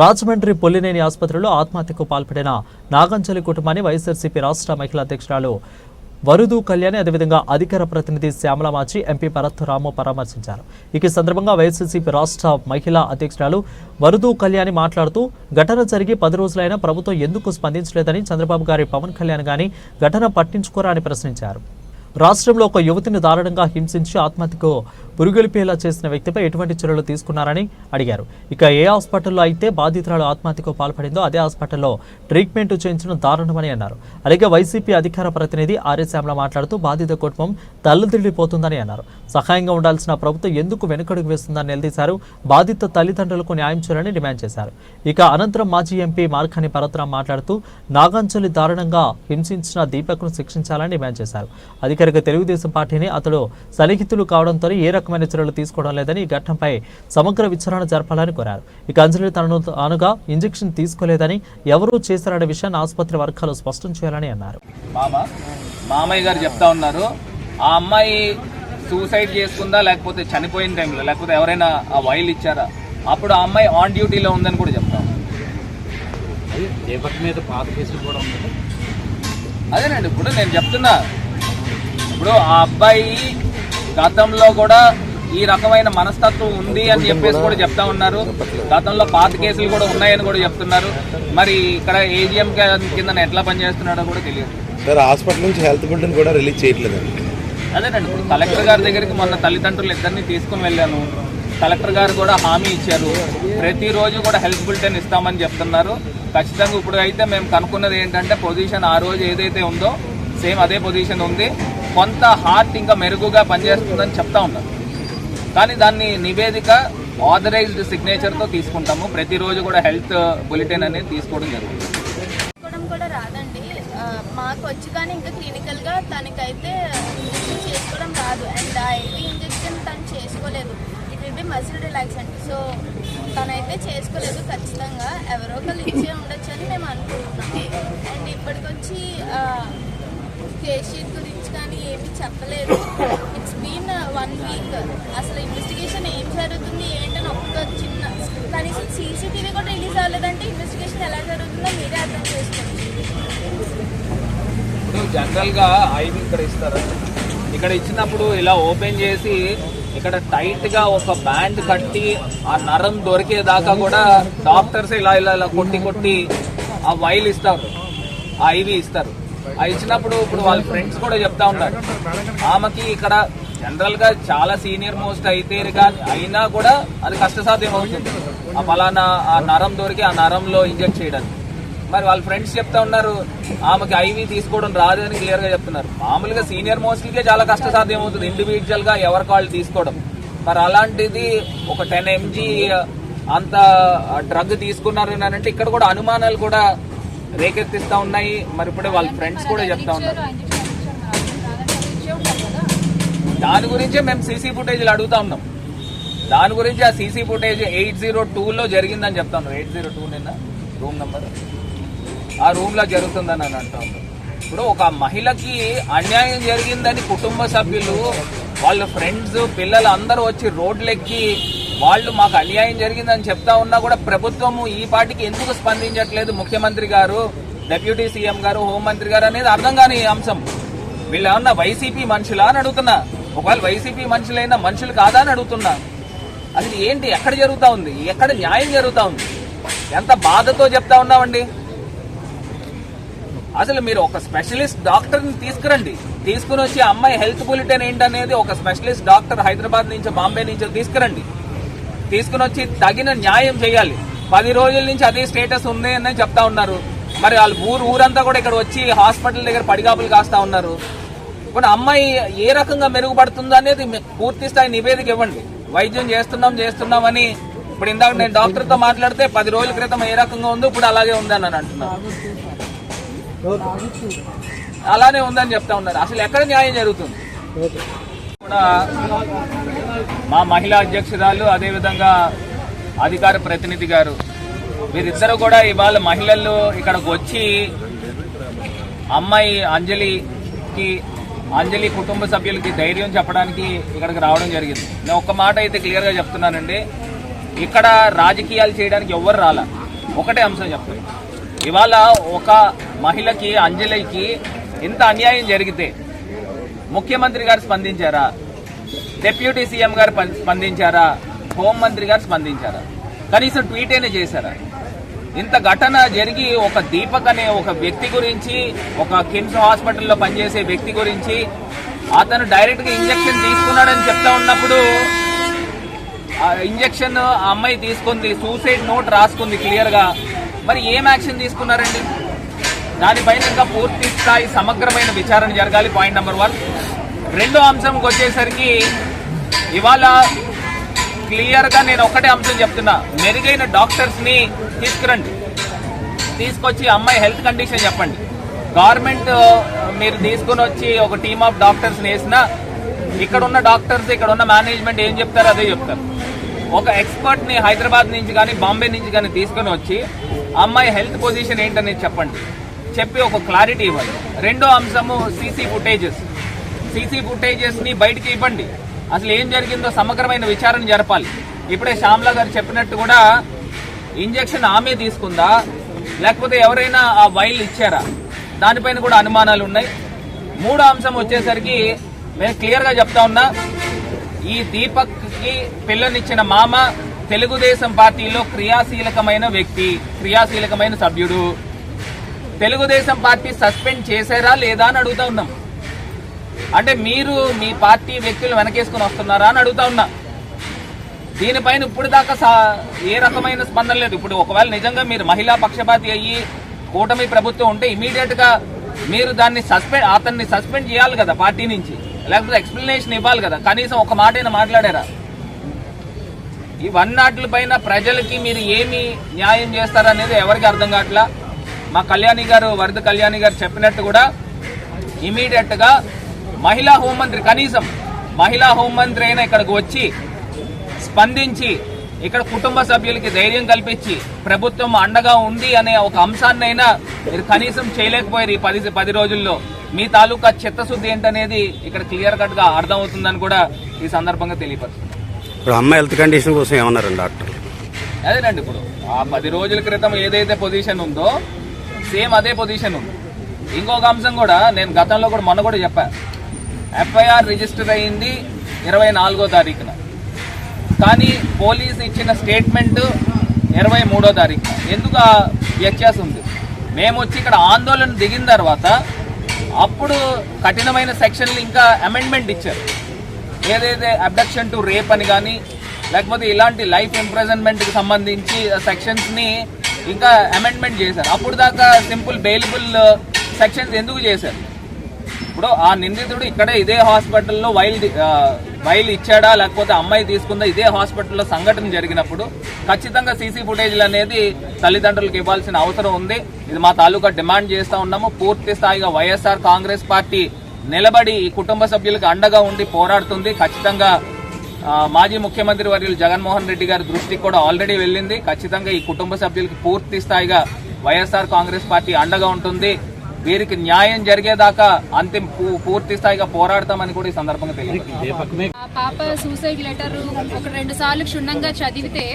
రాజమండ్రి పొల్లినేని ఆసుపత్రిలో ఆత్మహత్యకు పాల్పడిన నాగంచలి కుటుంబాన్ని వైఎస్ఆర్సీపీ రాష్ట్ర మహిళా అధ్యక్షురాలు వరుదు కళ్యాణి అదేవిధంగా అధికార ప్రతినిధి శ్యామలమాచి ఎంపీ భరత్రాము పరామర్శించారు. ఇక ఈ సందర్భంగా వైఎస్ఆర్సీపీ రాష్ట్ర మహిళా అధ్యక్షురాలు వరుదు కళ్యాణి మాట్లాడుతూ ఘటన జరిగి పది రోజులైనా ప్రభుత్వం ఎందుకు స్పందించలేదని చంద్రబాబు గారి పవన్ కళ్యాణ్ గాని ఘటన పట్టించుకోరా అని ప్రశ్నించారు. రాష్ట్రంలో ఒక యువతిని దారుణంగా హింసించి ఆత్మహత్యకు పురుగొలిపేలా చేసిన వ్యక్తిపై ఎటువంటి చర్యలు తీసుకున్నారని అడిగారు. ఇక ఏ హాస్పిటల్లో అయితే బాధితురాలు ఆత్మహత్యకు పాల్పడిందో అదే హాస్పిటల్లో ట్రీట్మెంట్ చేయించడం దారుణమని అన్నారు. అలాగే వైసీపీ అధికార ప్రతినిధి ఆర్య శ్యామల మాట్లాడుతూ బాధిత కుటుంబం తల్లుదిల్లిపోతుందని అన్నారు. సహాయంగా ఉండాల్సిన ప్రభుత్వం ఎందుకు వెనుకడుగు వేస్తుందని నిలదీశారు. బాధిత తల్లిదండ్రులకు న్యాయం చేయాలని డిమాండ్ చేశారు. ఇక అనంతరం మాజీ ఎంపీ మార్ఖని పరత్రాం మాట్లాడుతూ నాగాంచలి దారుణంగా హింసించిన దీపక్ను శిక్షించాలని డిమాండ్ చేశారు. అధికారిక తెలుగుదేశం పార్టీని అతడు సన్నిహితులు కావడంతో ఏ రకమైన చర్యలు తీసుకోవడం లేదని ఈ ఘటనపై సమగ్ర విచారణ జరపాలని కోరారు. ఇక అంజలి తనను తానుగా ఇంజెక్షన్ తీసుకోలేదని ఎవరూ చేశారనే విషయాన్ని ఆసుపత్రి వర్గాలు స్పష్టం చేయాలని అన్నారు. మామ మామయ్య గారు చెప్తా ఉన్నారు. ఆ అమ్మాయి సూసైడ్ చేసుకుందా లేకపోతే చనిపోయిన టైంలో లేకపోతే ఎవరైనా ఆ వైల్ ఇచ్చారా? అప్పుడు ఆ అమ్మాయి ఆన్ డ్యూటీలో ఉందని కూడా చెప్తాం మీద పాత కేసులు కూడా ఉంది అదేనండి ఇప్పుడు నేను చెప్తున్నా. ఇప్పుడు ఆ అబ్బాయి గతంలో కూడా ఈ రకమైన మనస్తత్వం ఉంది అని చెప్పేసి కూడా చెప్తా ఉన్నారు. గతంలో పాత కేసులు కూడా ఉన్నాయని కూడా చెప్తున్నారు. మరి ఇక్కడ ఏజిఎం కింద ఎట్లా పనిచేస్తున్నాడో కూడా తెలియదు. సార్ హాస్పిటల్ నుంచి హెల్త్ బులెటిన్ కూడా రిలీజ్ చేయట్లేదండి. అదేనండి ఇప్పుడు కలెక్టర్ గారి దగ్గరికి మొన్న తల్లిదండ్రులు ఇద్దరిని తీసుకుని వెళ్ళాను. కలెక్టర్ గారు కూడా హామీ ఇచ్చారు. ప్రతిరోజు కూడా హెల్త్ బులెటిన్ ఇస్తామని చెప్తున్నారు. ఖచ్చితంగా ఇప్పుడు అయితే మేము కనుక్కున్నది ఏంటంటే పొజిషన్ ఆ రోజు ఏదైతే ఉందో సేమ్ అదే పొజిషన్ ఉంది. కొంత హార్ట్ ఇంకా మెరుగుగా పనిచేస్తుందని చెప్తా ఉన్నారు కానీ దాన్ని నివేదిక ఆథరైజ్డ్ సిగ్నేచర్తో తీసుకుంటాము. ప్రతిరోజు కూడా హెల్త్ బులెటిన్ అనేది తీసుకోవడం జరుగుతుంది. కూడా రాదండి. మాకు వచ్చి కానీ ఇంకా క్లినికల్గా తనకైతే ఇంజెక్షన్ చేసుకోవడం రాదు. అండ్ ఆ ఐవి ఇంజెక్షన్ తను చేసుకోలేదు. It will be muscle relaxant so తనైతే చేసుకోలేదు ఖచ్చితంగా. ఎవరో ఒకరు ఇచ్చే ఉండొచ్చు అని మేము అనుకుంటున్నాం. అండ్ ఇప్పటికొచ్చి కేస్ గురించి కానీ ఏమీ చెప్పలేదు. ఇట్స్ బీన్ వన్ వీక్ అసలు ఇన్వెస్టిగేషన్ ఏం జరుగుతుంది ఏంటని ఒక్క చిన్న కనీసం సీసీటీవీ కూడా రిలీజ్ అవ్వలేదంటే ఇన్వెస్టిగేషన్ ఎలా జరుగుతుందో మీరే అర్థం చేసుకోండి. ఇప్పుడు ఐదు ఐవి ఇక్కడ ఇస్తారు. ఇక్కడ ఇచ్చినప్పుడు ఇలా ఓపెన్ చేసి ఇక్కడ టైట్గా ఒక బ్యాండ్ కట్టి ఆ నరం దొరికేదాకా కూడా డాక్టర్స్ ఇలా ఇలా ఇలా కొట్టి కొట్టి ఆ వైల్ ఇస్తారు. ఆ ఐవి ఇస్తారు. ఇచ్చినప్పుడు ఇప్పుడు వాళ్ళ ఫ్రెండ్స్ కూడా చెప్తా ఉన్నారు ఆమెకి ఇక్కడ జనరల్గా చాలా సీనియర్ మోస్ట్ అయితే కానీ అయినా కూడా అది కష్టసాధ్యం అవుతుంది. ఆ ఫలానా ఆ నరం దొరికి ఆ నరంలో ఇంజెక్ట్ చేయడానికి. మరి వాళ్ళ ఫ్రెండ్స్ చెప్తా ఉన్నారు ఆమెకి ఐవి తీసుకోవడం రాదు అని క్లియర్గా చెప్తున్నారు. మామూలుగా సీనియర్ మోస్ట్లీకే చాలా కష్టసాధ్యం అవుతుంది ఇండివిజువల్గా ఎవరి కాళ్ళు తీసుకోవడం. మరి అలాంటిది ఒక టెన్ ఎంజీ అంత డ్రగ్ తీసుకున్నారు అని అంటే ఇక్కడ కూడా అనుమానాలు కూడా రేకెత్తిస్తా ఉన్నాయి. మరి ఇప్పుడే వాళ్ళ ఫ్రెండ్స్ కూడా చెప్తా ఉన్నారు. దాని గురించే మేము సీసీ ఫుటేజ్లు అడుగుతా ఉన్నాం. దాని గురించి ఆ సీసీ ఫుటేజ్ ఎయిట్ జీరో టూలో జరిగిందని చెప్తా ఉన్నారు. ఎయిట్ జీరో టూ నిన్న రూమ్ నెంబర్. ఆ రూమ్లో జరుగుతుందని అని అంటా ఇప్పుడు ఒక మహిళకి అన్యాయం జరిగిందని కుటుంబ సభ్యులు వాళ్ళ ఫ్రెండ్స్ పిల్లలు అందరూ వచ్చి రోడ్లెక్కి వాళ్ళు మాకు అన్యాయం జరిగిందని చెప్తా ఉన్నా కూడా ప్రభుత్వము ఈ పాటికి ఎందుకు స్పందించట్లేదు? ముఖ్యమంత్రి గారు డిప్యూటీ సీఎం గారు హోంమంత్రి గారు అనేది అర్థం కాని అంశం. వీళ్ళు ఏమన్నా వైసీపీ మనుషులా అని అడుగుతున్నా. ఒకవేళ వైసీపీ మనుషులైనా మనుషులు కాదా అని అడుగుతున్నా. అసలు ఏంటి? ఎక్కడ జరుగుతూ ఉంది? ఎక్కడ న్యాయం జరుగుతూ ఉంది? ఎంత బాధతో చెప్తా ఉన్నామండి? అసలు మీరు ఒక స్పెషలిస్ట్ డాక్టర్ని తీసుకురండి. తీసుకుని వచ్చి అమ్మాయి హెల్త్ బులెటిన్ ఏంటనేది ఒక స్పెషలిస్ట్ డాక్టర్ హైదరాబాద్ నుంచి బాంబే నుంచి తీసుకురండి. తీసుకుని వచ్చి తగిన న్యాయం చేయాలి. పది రోజుల నుంచి అదే స్టేటస్ ఉంది అని చెప్తా ఉన్నారు. మరి వాళ్ళు ఊరు ఊరంతా కూడా ఇక్కడ వచ్చి హాస్పిటల్ దగ్గర పడిగాపులు కాస్తా ఉన్నారు. ఇప్పుడు అమ్మాయి ఏ రకంగా మెరుగుపడుతుందో అనేది పూర్తి స్థాయి నివేదిక ఇవ్వండి. వైద్యం చేస్తున్నాం చేస్తున్నామని ఇప్పుడు ఇందాక నేను డాక్టర్తో మాట్లాడితే పది రోజుల క్రితం ఏ రకంగా ఉందో ఇప్పుడు అలాగే ఉందని అని అంటున్నారు. అలానే ఉందని చెప్తా ఉన్నారు. అసలు ఎక్కడ న్యాయం జరుగుతుంది? కూడా మా మహిళా అధ్యక్షురాలు అదేవిధంగా అధికార ప్రతినిధి గారు వీరిద్దరూ కూడా ఇవాళ మహిళలు ఇక్కడికి వచ్చి అమ్మాయి అంజలికి అంజలి కుటుంబ సభ్యులకి ధైర్యం చెప్పడానికి ఇక్కడికి రావడం జరిగింది. నేను ఒక్క మాట అయితే క్లియర్గా చెప్తున్నానండి. ఇక్కడ రాజకీయాలు చేయడానికి ఎవ్వరు రాలా. ఒకటే అంశం చెప్తాను ఇవాళ ఒక మహిళకి అంజలికి ఇంత అన్యాయం జరిగితే ముఖ్యమంత్రి గారు స్పందించారా? డిప్యూటీ సీఎం గారు స్పందించారా? హోంమంత్రి గారు స్పందించారా? కనీసం ట్వీట్ అయినా చేశారా? ఇంత ఘటన జరిగి ఒక దీపక్ అనే ఒక వ్యక్తి గురించి ఒక కిమ్స్ హాస్పిటల్లో పనిచేసే వ్యక్తి గురించి అతను డైరెక్ట్గా ఇంజక్షన్ ఇంజెక్షన్ తీసుకున్నాడని చెప్తా ఉన్నప్పుడు ఇంజక్షన్ ఇంజెక్షన్ ఆ అమ్మాయి తీసుకుంది సూసైడ్ నోట్ రాసుకుంది క్లియర్గా. మరి ఏం యాక్షన్ తీసుకున్నారండి? దానిపైన ఇంకా పూర్తి స్థాయి సమగ్రమైన విచారణ జరగాలి. Point number one. రెండో అంశంకి వచ్చేసరికి ఇవాళ క్లియర్గా నేను ఒకటే అంశం చెప్తున్నా. మెరుగైన డాక్టర్స్ని తీసుకురండి. తీసుకొచ్చి అమ్మాయి హెల్త్ కండిషన్ చెప్పండి. గవర్నమెంట్ మీరు తీసుకుని వచ్చి ఒక టీమ్ ఆఫ్ డాక్టర్స్ని వేసిన ఇక్కడ ఉన్న డాక్టర్స్ ఇక్కడ ఉన్న మేనేజ్మెంట్ ఏం చెప్తారో అదే చెప్తారు. ఒక ఎక్స్పర్ట్ని హైదరాబాద్ నుంచి కానీ బాంబే నుంచి కానీ తీసుకుని వచ్చి అమ్మాయి హెల్త్ పొజిషన్ ఏంటనేది చెప్పండి. చెప్పి ఒక క్లారిటీ ఇవ్వండి. రెండో అంశము సీసీ ఫుటేజెస్. సీసీ ఫుటేజెస్ని బయటికి ఇవ్వండి. అసలు ఏం జరిగిందో సమగ్రమైన విచారణ జరపాలి. ఇప్పుడే శ్యామ్లా గారు చెప్పినట్టు కూడా ఇంజెక్షన్ ఆమె తీసుకుందా? లేకపోతే ఎవరైనా ఆ వైల్ ఇచ్చారా? దానిపైన కూడా అనుమానాలు ఉన్నాయి. మూడో అంశం వచ్చేసరికి నేను క్లియర్గా చెప్తా ఉన్నా. ఈ దీపక్కి పిల్లనిచ్చిన మామ తెలుగుదేశం పార్టీలో క్రియాశీలకమైన వ్యక్తి క్రియాశీలకమైన సభ్యుడు. తెలుగుదేశం పార్టీ సస్పెండ్ చేశారా లేదా అని అడుగుతా ఉన్నాం. అంటే మీరు మీ పార్టీ వ్యక్తులు వెనకేసుకుని వస్తున్నారా అని అడుగుతా ఉన్నా. దీనిపైన ఇప్పుడు దాకా ఏ రకమైన స్పందన లేదు. ఇప్పుడు ఒకవేళ నిజంగా మీరు మహిళా పక్షపాతి అయ్యి కూటమి ప్రభుత్వం ఉంటే ఇమీడియట్గా మీరు దాన్ని సస్పెండ్ అతన్ని సస్పెండ్ చేయాలి కదా పార్టీ నుంచి. లేకపోతే ఎక్స్ప్లెనేషన్ ఇవ్వాలి కదా. కనీసం ఒక మాట మాట్లాడారా? ఈ వన్ పైన ప్రజలకి మీరు ఏమి న్యాయం చేస్తారనేది ఎవరికి అర్థం కావట్లా? మా కళ్యాణి గారు వరద కళ్యాణి గారు చెప్పినట్టు కూడా ఇమీడియట్గా మహిళా హోంమంత్రి కనీసం మహిళా హోంమంత్రి అయినా ఇక్కడికి వచ్చి స్పందించి ఇక్కడ కుటుంబ సభ్యులకి ధైర్యం కల్పించి ప్రభుత్వం అండగా ఉంది అనే ఒక అంశాన్నైనా మీరు కనీసం చేయలేకపోయారు ఈ పది పది రోజుల్లో. మీ తాలూకా చిత్తశుద్ధి ఏంటనేది ఇక్కడ క్లియర్ కట్గా అర్థమవుతుందని కూడా ఈ సందర్భంగా తెలియపరుస్తుంది ఇప్పుడు అమ్మాయి హెల్త్ కండిషన్ కోసం ఏమన్నారండి డాక్టర్ అదేనండి ఇప్పుడు. ఆ పది రోజుల క్రితం ఏదైతే పొజిషన్ ఉందో సేమ్ అదే పొజిషన్ ఉంది. ఇంకొక అంశం కూడా నేను గతంలో కూడా మొన్న కూడా చెప్పా. ఎఫ్ఐఆర్ రిజిస్టర్ అయింది ఇరవై నాలుగో తారీఖున. కానీ పోలీస్ ఇచ్చిన స్టేట్మెంట్ ఇరవై మూడో తారీఖున. ఎందుకు ఆ వ్యత్యాసం ఉంది? మేము వచ్చి ఇక్కడ ఆందోళన దిగిన తర్వాత అప్పుడు కఠినమైన సెక్షన్లు ఇంకా అమెండ్మెంట్ ఇచ్చారు. ఏదైతే అబ్డక్షన్ టు రేప్ అని కానీ లేకపోతే ఇలాంటి లైఫ్ ఇంప్రెజన్మెంట్కి సంబంధించి సెక్షన్స్ని ఇంకా అమెండ్మెంట్ చేశారు. అప్పుడు దాకా సింపుల్ బెయిలబుల్ సెక్షన్స్ ఎందుకు చేశారు? ఇప్పుడు ఆ నిందితుడు ఇక్కడే ఇదే హాస్పిటల్లో వైల్ వైల్ ఇచ్చాడా లేకపోతే అమ్మాయి తీసుకుందా ఇదే హాస్పిటల్లో సంఘటన జరిగినప్పుడు ఖచ్చితంగా సీసీ ఫుటేజ్లు అనేది తల్లిదండ్రులకు ఇవ్వాల్సిన అవసరం ఉంది. ఇది మా తాలూకా డిమాండ్ చేస్తూ ఉన్నాము. పూర్తి స్థాయిగా వైఎస్ఆర్ కాంగ్రెస్ పార్టీ నిలబడి ఈ కుటుంబ సభ్యులకు అండగా ఉండి పోరాడుతుంది. ఖచ్చితంగా మాజీ ముఖ్యమంత్రి వర్యులు జగన్మోహన్ రెడ్డి గారి దృష్టికి కూడా ఆల్రెడీ వెళ్ళింది. ఖచ్చితంగా ఈ కుటుంబ సభ్యులకు పూర్తి స్థాయిగా వైఎస్ఆర్ కాంగ్రెస్ పార్టీ అండగా ఉంటుంది. వీరికి న్యాయం జరిగేదాకా అంతిమ పూ- పూర్తి స్థాయిగా పోరాడతామని కూడా ఈ సందర్భంగా తెలియదు పాప సూసైడ్ లెటర్ ఒక రెండు సార్లు క్షుణ్ణంగా చదివితే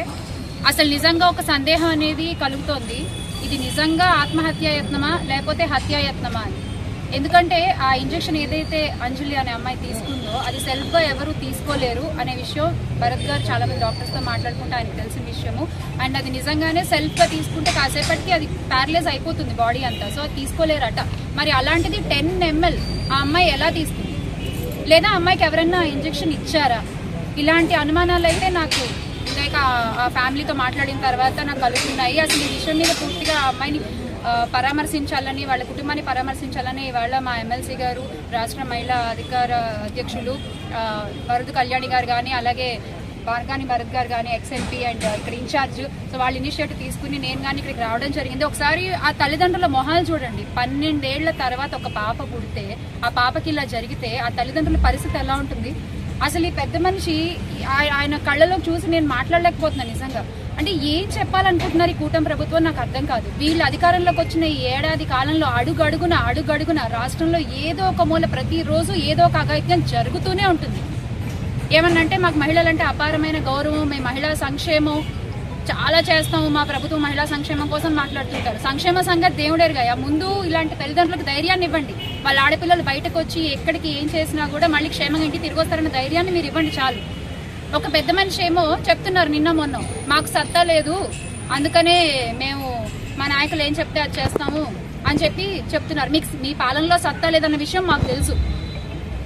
అసలు నిజంగా ఒక సందేహం అనేది కలుగుతోంది. ఇది నిజంగా ఆత్మహత్యాయత్నమా లేకపోతే హత్యాయత్నమా అని. ఎందుకంటే ఆ ఇంజెక్షన్ ఏదైతే అంజలి అనే అమ్మాయి తీసుకుందో అది సెల్ఫ్గా ఎవరు తీసుకోలేరు అనే విషయం భరత్ గారు చాలా మంది డాక్టర్స్ మాట్లాడుకుంటే ఆయనకు తెలిసిన విషయము. అండ్ అది నిజంగానే సెల్ఫ్గా తీసుకుంటే కాసేపటికి అది ప్యారలైజ్ అయిపోతుంది బాడీ అంతా. సో అది తీసుకోలేరట. మరి అలాంటిది టెన్ ఎంఎల్ ఆ అమ్మాయి ఎలా తీసుకుంది? లేదా అమ్మాయికి ఎవరైనా ఇంజెక్షన్ ఇచ్చారా? ఇలాంటి అనుమానాలు అయితే నాకు లైక్ ఆ ఫ్యామిలీతో మాట్లాడిన తర్వాత నాకు కలుగుతున్నాయి. అసలు ఈ విషయం మీద పూర్తిగా ఆ అమ్మాయిని పరామర్శించాలని వాళ్ళ కుటుంబాన్ని పరామర్శించాలని ఇవాళ మా ఎమ్మెల్సీ గారు రాష్ట్ర మహిళా అధికార అధ్యక్షులు ఆ, వరద కళ్యాణి గారు కానీ అలాగే బార్గాని భరత్ గారు కానీ ఎక్స్ఎంపీ అండ్ ఇక్కడ ఇన్ఛార్జ్ సో వాళ్ళ ఇనిషియేటివ్ తీసుకుని నేను కానీ ఇక్కడికి రావడం జరిగింది. ఒకసారి ఆ తల్లిదండ్రుల మొహాలు చూడండి. పన్నెండేళ్ళ తర్వాత ఒక పాప పుడితే ఆ పాపకి ఇలా జరిగితే ఆ తల్లిదండ్రుల పరిస్థితి ఎలా ఉంటుంది? అసలు ఈ పెద్ద మనిషి ఆయ- ఆయన కళ్ళలో చూసి నేను మాట్లాడలేకపోతున్నాను నిజంగా. అంటే ఏం చెప్పాలనుకుంటున్నారు ఈ కూటమి ప్రభుత్వం? నాకు అర్థం కాదు. వీళ్ళు అధికారంలోకి వచ్చిన ఈ ఏడాది కాలంలో అడుగడుగున అడుగడుగున రాష్ట్రంలో ఏదో ఒక మూల ప్రతిరోజు ఏదో ఒక అఘాయిత్యం జరుగుతూనే ఉంటుంది. ఏమన్నంటే మాకు మహిళలంటే అపారమైన గౌరవం మేము మహిళా సంక్షేమం చాలా చేస్తాము. మా ప్రభుత్వం మహిళా సంక్షేమం కోసం మాట్లాడుతుంటారు. సంక్షేమ సంగతి దేవుడేరుగా. ముందు ఇలాంటి తల్లిదండ్రులకు ధైర్యాన్ని ఇవ్వండి. వాళ్ళ ఆడపిల్లలు బయటకు వచ్చి ఎక్కడికి ఏం చేసినా కూడా మళ్ళీ క్షేమంగా ఇంటికి తిరిగి వస్తారన్న ధైర్యాన్ని మీరు ఇవ్వండి చాలు. ఒక పెద్ద మనిషి ఏమో చెప్తున్నారు నిన్న మొన్న. మాకు సత్తా లేదు. అందుకనే మేము మా నాయకులు ఏం చెప్తే అది చేస్తాము అని చెప్పి చెప్తున్నారు. మీకు మీ పాలనలో సత్తా లేదన్న విషయం మాకు తెలుసు.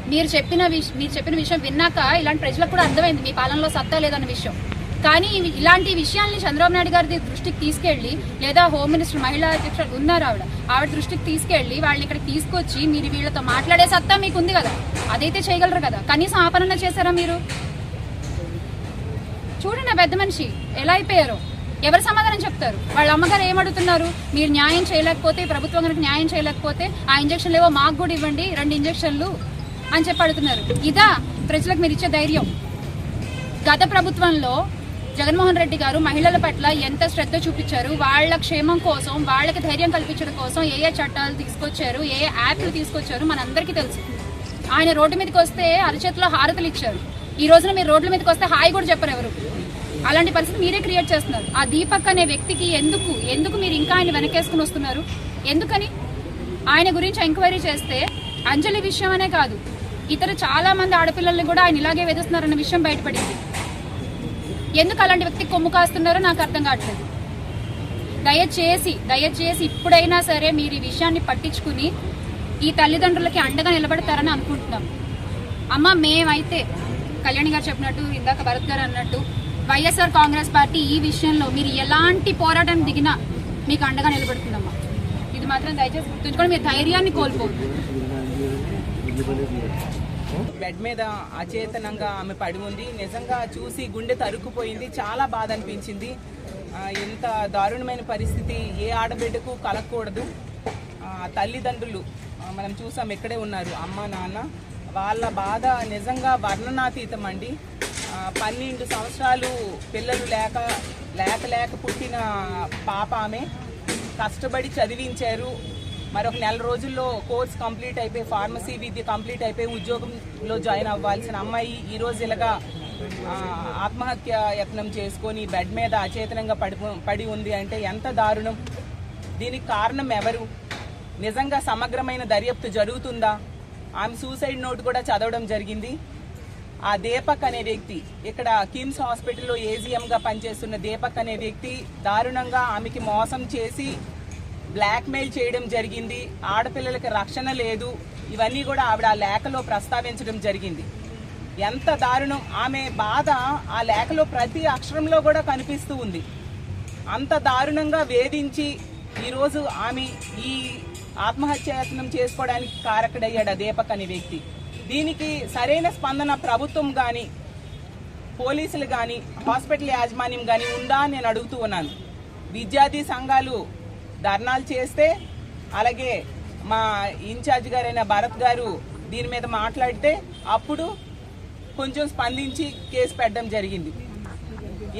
మీరు చెప్పిన విషయం మీరు చెప్పిన విషయం విన్నాక ఇలాంటి ప్రజలకు కూడా అర్థమైంది మీ పాలనలో సత్తా లేదన్న విషయం. కానీ ఇలాంటి విషయాల్ని చంద్రబాబు నాయుడు గారి దృష్టికి తీసుకెళ్ళి లేదా హోమ్ మినిస్టర్ మహిళా అధ్యక్షులు ఉన్నారు ఆవిడ. ఆవిడ దృష్టికి తీసుకెళ్ళి వాళ్ళని ఇక్కడ తీసుకొచ్చి మీరు వీళ్ళతో మాట్లాడే సత్తా మీకు ఉంది కదా. అదైతే చేయగలరు కదా. కనీసం ఆపరణ చేశారా మీరు? చూడండి పెద్ద మనిషి? ఎలా అయిపోయారు? ఎవరు సమాధానం చెప్తారు? వాళ్ళ అమ్మగారు ఏమడుతున్నారు మీరు న్యాయం చేయలేకపోతే ప్రభుత్వం కనుక న్యాయం చేయలేకపోతే ఆ ఇంజక్షన్లు ఏవో మాకు కూడా ఇవ్వండి రెండు ఇంజక్షన్లు అని చెప్పి అడుగుతున్నారు. ఇదా ప్రజలకు మీరు ఇచ్చే ధైర్యం? గత ప్రభుత్వంలో జగన్మోహన్ రెడ్డి గారు మహిళల పట్ల ఎంత శ్రద్ధ చూపించారు? వాళ్ళ క్షేమం కోసం వాళ్ళకి ధైర్యం కల్పించడం కోసం ఏ ఏ చట్టాలు తీసుకొచ్చారు? ఏ ఏ యాప్లు తీసుకొచ్చారు? మనందరికీ తెలుసు. ఆయన రోడ్డు మీదకి వస్తే అరచేతిలో హారతలు ఇచ్చారు. ఈ రోజున మీరు రోడ్ల మీదకి వస్తే హాయి కూడా చెప్పరు ఎవరు. అలాంటి పరిస్థితి మీరే క్రియేట్ చేస్తున్నారు. ఆ దీపక్ అనే వ్యక్తికి ఎందుకు ఎందుకు మీరు ఇంకా ఆయన వెనకేసుకుని వస్తున్నారు? ఎందుకని? ఆయన గురించి ఎంక్వైరీ చేస్తే అంజలి విషయం అనే కాదు ఇతర చాలా మంది ఆడపిల్లల్ని కూడా ఆయన ఇలాగే వేధిస్తున్నారన్న విషయం బయటపడింది. ఎందుకు అలాంటి వ్యక్తికి కొమ్ము కాస్తున్నారో నాకు అర్థం కావట్లేదు. దయచేసి దయచేసి ఇప్పుడైనా సరే మీరు ఈ విషయాన్ని పట్టించుకుని ఈ తల్లిదండ్రులకి అండగా నిలబడతారని అనుకుంటున్నాం. అమ్మ మేమైతే కళ్యాణి గారు చెప్పినట్టు ఇందాక భరత్ గారు అన్నట్టు వైఎస్ఆర్ కాంగ్రెస్ పార్టీ ఈ విషయంలో మీరు ఎలాంటి పోరాటం దిగినా మీకు అండగా నిలబడుతుందమ్మా. ఇది మాత్రం దయచేసి గుర్తుంచుకొని మీరు ధైర్యాన్ని కోల్పోతుంది బెడ్ మీద అచేతనంగా ఆమె పడి ఉంది. నిజంగా చూసి గుండె తరుక్కుపోయింది. చాలా బాధ అనిపించింది. ఎంత ఇంత దారుణమైన పరిస్థితి. ఏ ఆడబిడ్డకు కలగకూడదు. తల్లిదండ్రులు మనం చూసాం ఇక్కడే ఉన్నారు. అమ్మ నాన్న వాళ్ళ బాధ నిజంగా వర్ణనాతీతం అండి. పన్నెండు సంవత్సరాలు పిల్లలు లేక లేక లేక పుట్టిన పాప ఆమె కష్టపడి చదివించారు. మరొక నెల రోజుల్లో కోర్స్ కంప్లీట్ అయిపోయి ఫార్మసీ విద్య కంప్లీట్ అయిపోయి ఉద్యోగంలో జాయిన్ అవ్వాల్సిన అమ్మాయి ఈ రోజు ఇలాగా ఆత్మహత్య యత్నం చేసుకొని బెడ్ మీద అచేతనంగా పడి పడి ఉంది అంటే ఎంత దారుణం. దీనికి కారణం ఎవరు? నిజంగా సమగ్రమైన దర్యాప్తు జరుగుతుందా? ఆమె సూసైడ్ నోట్ కూడా చదవడం జరిగింది. ఆ దీపక్ అనే వ్యక్తి ఇక్కడ కిమ్స్ హాస్పిటల్లో ఏజీఎంగా పనిచేస్తున్న దీపక్ అనే వ్యక్తి దారుణంగా ఆమెకి మోసం చేసి బ్లాక్మెయిల్ చేయడం జరిగింది. ఆడపిల్లలకి రక్షణ లేదు. ఇవన్నీ కూడా ఆవిడ ఆ లేఖలో ప్రస్తావించడం జరిగింది. ఎంత దారుణం. ఆమె బాధ ఆ లేఖలో ప్రతి అక్షరంలో కూడా కనిపిస్తూ ఉంది. అంత దారుణంగా వేధించి ఈరోజు ఆమె ఈ ఆత్మహత్యాయత్నం చేసుకోవడానికి కారకుడయ్యాడు ఆ దీపక్ అనే వ్యక్తి. దీనికి సరైన స్పందన ప్రభుత్వం కానీ పోలీసులు కానీ హాస్పిటల్ యాజమాన్యం కానీ ఉందా అని నేను అడుగుతూ ఉన్నాను. విద్యార్థి సంఘాలు ధర్నాలు చేస్తే అలాగే మా ఇన్ఛార్జ్ గారైన భరత్ గారు దీని మీద మాట్లాడితే అప్పుడు కొంచెం స్పందించి కేసు పెట్టడం జరిగింది.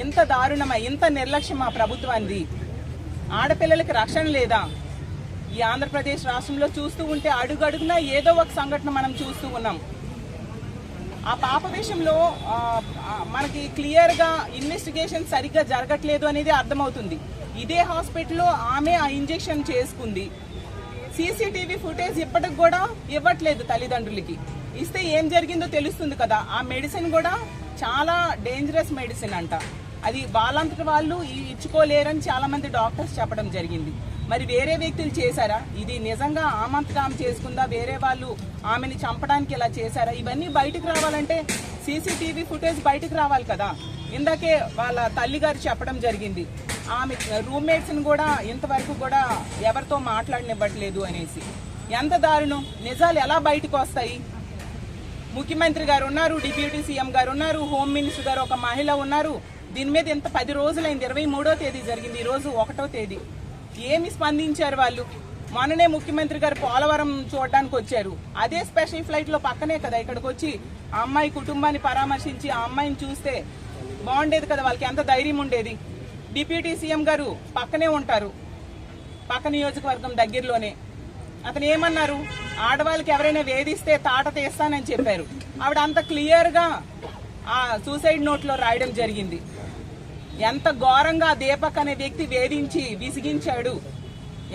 ఇంత దారుణమా ఇంత నిర్లక్ష్యం మా ప్రభుత్వానికి ఆడపిల్లలకి రక్షణ లేదా? ఈ ఆంధ్రప్రదేశ్ రాష్ట్రంలో చూస్తూ ఉంటే అడుగడుగునా ఏదో ఒక సంఘటన మనం చూస్తూ ఉన్నాం. ఆ పాప విషయంలో మనకి క్లియర్గా ఇన్వెస్టిగేషన్ సరిగ్గా జరగట్లేదు అనేది అర్థమవుతుంది. ఇదే హాస్పిటల్లో ఆమె ఆ ఇంజెక్షన్ చేసుకుంది. సీసీటీవీ ఫుటేజ్ ఇప్పటికి కూడా ఇవ్వట్లేదు తల్లిదండ్రులకి. ఇస్తే ఏం జరిగిందో తెలుస్తుంది కదా ఆ మెడిసిన్ కూడా చాలా డేంజరస్ మెడిసిన్ అంట. అది వాళ్ళంతటి వాళ్ళు ఇచ్చుకోలేరని చాలామంది డాక్టర్స్ చెప్పడం జరిగింది. మరి వేరే వ్యక్తులు చేశారా? ఇది నిజంగా ఆమంతగా ఆమె చేసుకుందా? వేరే వాళ్ళు ఆమెని చంపడానికి ఇలా చేశారా? ఇవన్నీ బయటకు రావాలంటే సీసీటీవీ ఫుటేజ్ బయటకు రావాలి కదా. ఇందాకే వాళ్ళ తల్లిగారు చెప్పడం జరిగింది. ఆమె రూమ్మేట్స్ని కూడా ఇంతవరకు కూడా ఎవరితో మాట్లాడనివ్వట్లేదు అనేసి. ఎంత దారుణం? నిజాలు ఎలా బయటకు వస్తాయి? ముఖ్యమంత్రి గారు ఉన్నారు డిప్యూటీ సీఎం గారు ఉన్నారు హోమ్ మినిస్టర్ గారు ఒక మహిళ ఉన్నారు. దీని మీద ఇంత పది రోజులైంది. ఇరవై మూడో తేదీ జరిగింది. ఈరోజు రోజు ఒకటో తేదీ. ఏమి స్పందించారు వాళ్ళు? మొన్ననే ముఖ్యమంత్రి గారు పోలవరం చూడడానికి వచ్చారు. అదే స్పెషల్ ఫ్లైట్లో పక్కనే కదా ఇక్కడికి వచ్చి ఆ అమ్మాయి కుటుంబాన్ని పరామర్శించి ఆ అమ్మాయిని చూస్తే బాగుండేది కదా వాళ్ళకి ఎంత ధైర్యం ఉండేది? డిప్యూటీ సీఎం గారు పక్కనే ఉంటారు పక్క నియోజకవర్గం దగ్గరలోనే. అతను ఏమన్నారు? ఆడవాళ్ళకి ఎవరైనా వేధిస్తే తాట తీస్తానని చెప్పారు. ఆవిడ అంత క్లియర్గా ఆ సూసైడ్ నోట్లో రాయడం జరిగింది. ఎంత ఘోరంగా దీపక్ అనే వ్యక్తి వేధించి విసిగించాడు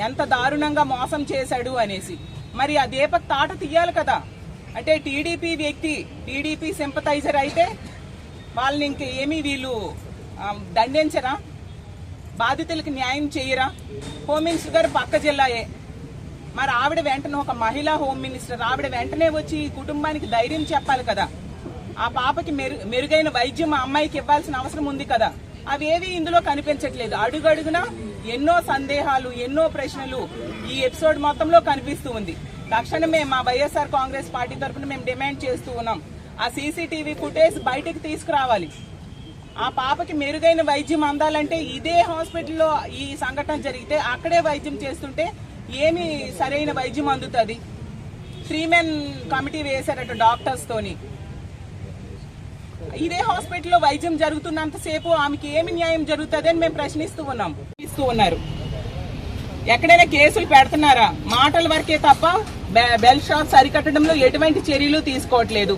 ఎంత దారుణంగా మోసం చేశాడు అనేసి. మరి ఆ దీపక్ తాట తీయాలి కదా. అంటే టీడీపీ వ్యక్తి టీడీపీ సింపతైజర్ అయితే వాళ్ళని ఇంక ఏమీ వీళ్ళు దండించరా? బాధితులకు న్యాయం చేయరా? హోమ్ మినిస్టర్ గారు పక్క జిల్లాయే. మరి ఆవిడ వెంటనే ఒక మహిళా హోమ్ మినిస్టర్ ఆవిడ వెంటనే వచ్చి ఈ కుటుంబానికి ధైర్యం చెప్పాలి కదా. ఆ పాపకి మెరు మెరుగైన వైద్యం ఆ అమ్మాయికి ఇవ్వాల్సిన అవసరం ఉంది కదా. అవేవి ఇందులో కనిపించట్లేదు. అడుగడుగునా ఎన్నో సందేహాలు ఎన్నో ప్రశ్నలు ఈ ఎపిసోడ్ మొత్తంలో కనిపిస్తూ ఉంది. తక్షణమే మా వైఎస్ఆర్ కాంగ్రెస్ పార్టీ తరఫున మేము డిమాండ్ చేస్తూ ఉన్నాం. ఆ సీసీటీవీ ఫుటేజ్ బయటకు తీసుకురావాలి. ఆ పాపకి మెరుగైన వైద్యం అందాలంటే ఇదే హాస్పిటల్లో ఈ సంఘటన జరిగితే అక్కడే వైద్యం చేస్తుంటే ఏమి సరైన వైద్యం అందుతుంది? త్రీ మెన్ కమిటీ వేశారట డాక్టర్స్తోని ఇదే హాస్పిటల్లో వైద్యం జరుగుతున్నంతసేపు ఆమెకి ఏమి న్యాయం జరుగుతుంది అని మేము ప్రశ్నిస్తూ ఉన్నాం. ఇస్తూ ఉన్నారు. ఎక్కడైనా కేసులు పెడుతున్నారా? మాటల వరకే తప్ప బెల్ షాప్ సరికట్టడంలో ఎటువంటి చర్యలు తీసుకోవట్లేదు.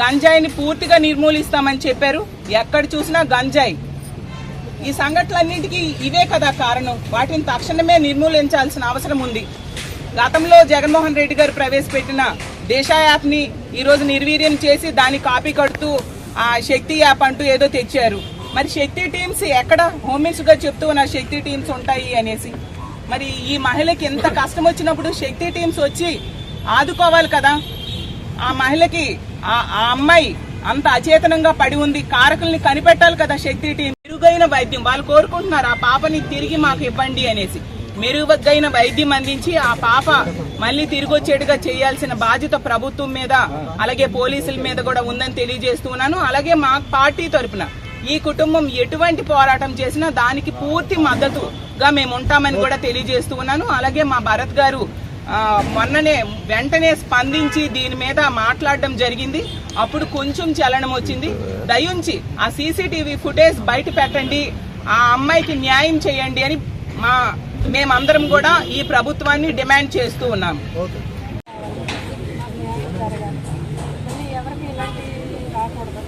గంజాయిని పూర్తిగా నిర్మూలిస్తామని చెప్పారు. ఎక్కడ చూసినా గంజాయి. ఈ సంఘటనలన్నింటికి ఇవే కదా కారణం. వాటిని తక్షణమే నిర్మూలించాల్సిన అవసరం ఉంది. గతంలో జగన్మోహన్ రెడ్డి గారు ప్రవేశపెట్టిన దేశ యాప్ని ఈరోజు నిర్వీర్యం చేసి దాని కాపీ కడుతూ ఆ శక్తి యాప్ అంటూ ఏదో తెచ్చారు. మరి శక్తి టీమ్స్ ఎక్కడ? హోమ్ మినిస్టర్ చెప్తూ ఉన్న శక్తి టీమ్స్ ఉంటాయి అనేసి. మరి ఈ మహిళకి ఎంత కష్టం వచ్చినప్పుడు శక్తి టీమ్స్ వచ్చి ఆదుకోవాలి కదా? ఆ మహిళకి ఆ ఆ అమ్మాయి అంత అచేతనంగా పడి ఉంది కారకుల్ని కనిపెట్టాలి కదా శక్తి టీం మెరుగైన వైద్యం వాళ్ళు కోరుకుంటున్నారు ఆ పాపని తిరిగి మాకు ఇవ్వండి అనేసి. మెరుగైన వైద్యం అందించి ఆ పాప మళ్ళీ తిరిగి వచ్చేట్టుగా చేయాల్సిన బాధ్యత ప్రభుత్వం మీద అలాగే పోలీసుల మీద కూడా ఉందని తెలియజేస్తున్నాను. అలాగే మా పార్టీ తరపున ఈ కుటుంబం ఎటువంటి పోరాటం చేసినా దానికి పూర్తి మద్దతుగా మేము ఉంటామని కూడా తెలియజేస్తూ ఉన్నాను అలాగే మా భరత్ గారు మొన్ననే వెంటనే స్పందించి దీని మీద మాట్లాడడం జరిగింది. అప్పుడు కొంచెం చలనం వచ్చింది. దయుంచి ఆ సీసీటీవీ ఫుటేజ్ బయట పెట్టండి. ఆ అమ్మాయికి న్యాయం చేయండి అని మా మేమందరం కూడా ఈ ప్రభుత్వాన్ని డిమాండ్ చేస్తూ ఉన్నాం. ఎవరికి ఇలాంటి రాకూడదు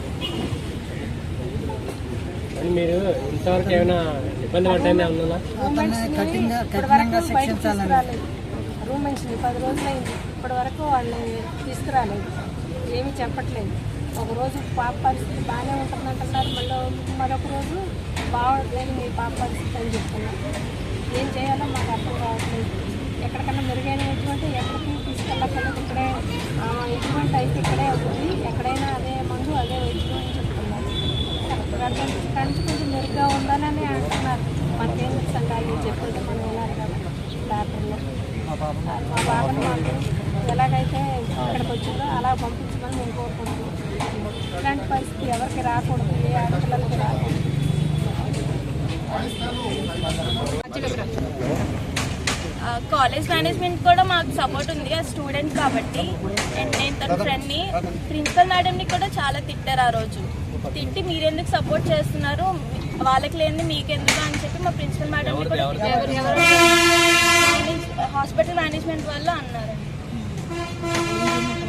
మీరు ఇంతవరకు ఏమైనా ఇబ్బంది పడ్డా తీసుకురాలేదు. రూమ్ నుంచి పది రోజులైంది. ఇప్పటి వరకు వాళ్ళని తీసుకురాలేదు. ఏమీ చెప్పట్లేదు. ఒక రోజు పాప పరిస్థితి బాగానే ఉంటుందంటున్నారు మళ్ళీ మరొక రోజు బాగోట్లేదు మీ పాప పరిస్థితి అని చెప్తున్నారు ఏం చేయాలో మాకు అర్థం కావట్లేదు. ఎక్కడికన్నా మెరుగైన ఎటువంటి ఎక్కడికి తీసుకెళ్ళక్కర్లేదు ఇక్కడే ఎటువంటి అయితే ఇక్కడే అవుతుంది. ఎక్కడైనా అదే మందు అదే వైద్యం అని చెప్తున్నారు. కరెక్ట్ కానీ కొంచెం మెరుగ్గా ఉండాలని అంటున్నారు. మనకేం సంఘాలు చెప్పుకుంటే మనం ఉన్నారు కదా. పేపర్లో మా బాబుని మాకు ఎలాగైతే ఇక్కడికి వచ్చిందో అలా పంపించమని మేము కోరుకుంటున్నాం ఇలాంటి పరిస్థితి ఎవరికి రాకూడదు. ఏ ఆడపిల్లలకి రాకూడదు. కాలేజ్ మేనేజ్మెంట్ కూడా మాకు సపోర్ట్ ఉంది ఆ స్టూడెంట్ కాబట్టి. అండ్ నేను తన ఫ్రెండ్ని ప్రిన్సిపల్ మేడంని కూడా చాలా తిట్టారు ఆ రోజు. తిట్టి మీరెందుకు సపోర్ట్ చేస్తున్నారు? వాళ్ళకి లేనిది మీకెందుకు అని చెప్పి మా ప్రిన్సిపల్ మేడంని కూడా. హాస్పిటల్ మేనేజ్మెంట్ వాళ్ళు అన్నారు.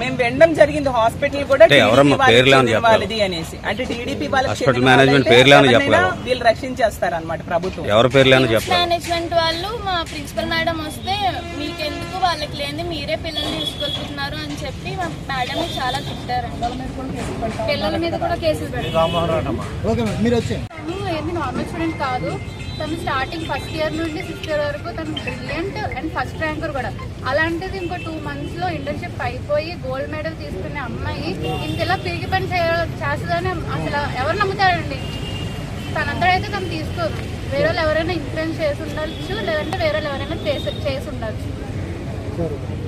మేము వినడం జరిగింది. హాస్పిటల్ కూడా పేర్లు? వాళ్ళది అనేసి. అంటే టీడీపీ వాళ్ళకి మేనేజ్మెంట్ పేర్లు? వీళ్ళు రక్షించేస్తారు అనమాట ప్రభుత్వం. ఎవరి చెప్పలేదు? మేనేజ్మెంట్ వాళ్ళు మా ప్రిన్సిపల్ మేడం వస్తే మీకెందుకు వాళ్ళకి లేనిది? మీరే పిల్లల్ని తీసుకెళ్తున్నారు అని చెప్పి మా మేడం చాలా తిట్టారండి పిల్లల మీద కూడా కేసులు పెడతాం తను ఏంది నార్మల్ స్టూడెంట్ కాదు. తను స్టార్టింగ్ ఫస్ట్ ఇయర్ నుండి సిక్స్త్ ఇయర్ వరకు తను బ్రిలియంట్ అండ్ ఫస్ట్ ర్యాంకర్ కూడా. అలాంటిది ఇంకో టూ మంత్స్లో ఇంటర్న్షిప్ అయిపోయి గోల్డ్ మెడల్ తీసుకునే అమ్మాయి ఇంతలా పిరిగి పని చేయ చేస్తుందని అసలు ఎవరు నమ్ముతారండి? తనంతా అయితే తను తీసుకోదు వేరే వాళ్ళు ఎవరైనా ఇన్ఫ్లుయెన్స్ చేసి ఉండొచ్చు లేదంటే వేరే వాళ్ళు ఎవరైనా చేసి చేసి ఉండొచ్చు.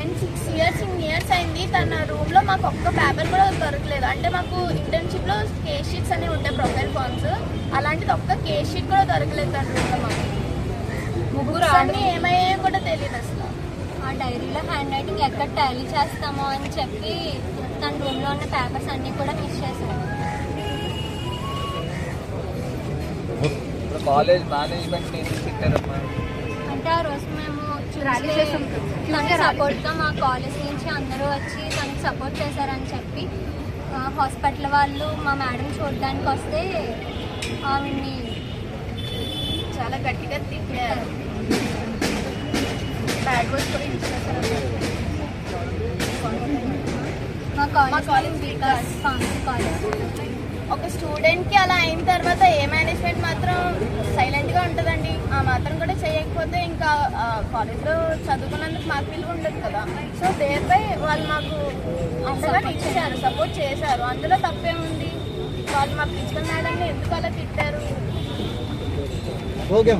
And six years in years అయింది. తన రూమ్లో మాకు ఒక్క పేపర్ కూడా దొరకలేదు. అంటే మాకు ఇంటర్న్షిప్లో కేస్ షీట్స్ అనేవి ఉంటాయి ప్రొఫైల్ ఫార్మ్స్ అలాంటిది ఒక్క కేస్ షీట్ కూడా దొరకలేదు తన రూమ్లో మాకు. ముగ్గురు అన్ని ఏమయ్యాయో కూడా తెలియదు అసలు. ఆ డైరీలో హ్యాండ్ రైటింగ్ ఎక్కడ టాలీ చేస్తామో అని చెప్పి తన రూమ్లో ఉన్న పేపర్స్ అన్నీ కూడా మిస్ చేశాను కాలేజ్ మేనేజ్మెంట్ అంటే ఆ రోజు మేము చూస్తే తనకి సపోర్ట్గా మా కాలేజ్ నుంచి అందరూ వచ్చి తనకి సపోర్ట్ చేశారని చెప్పి హాస్పిటల్ వాళ్ళు మా మేడం చూడడానికి వస్తే ఆవిడ్ని చాలా గట్టిగా తిట్టారు. బ్యాడ్ వర్డ్స్ కూడా యూజ్ చేశారు మా కాలేజ్ కాలేజ్ వికాస్ కాలేజ్ ఒక స్టూడెంట్కి అలా అయిన తర్వాత ఏ మేనేజ్మెంట్ మాత్రం సైలెంట్గా ఉంటుందండి. ఆ మాత్రం కూడా చేయకపోతే ఇంకా కాలేజ్లో చదువుకున్నందుకు మాకు విలువ ఉండదు కదా. సో దేనిపై వాళ్ళు మాకు అంతగా ఇచ్చారు సపోర్ట్ చేశారు. అందులో తప్పేముంది? వాళ్ళు మా ప్రిన్సిపల్ మేడం ఎందుకు అలా తిట్టారు? ఓకే.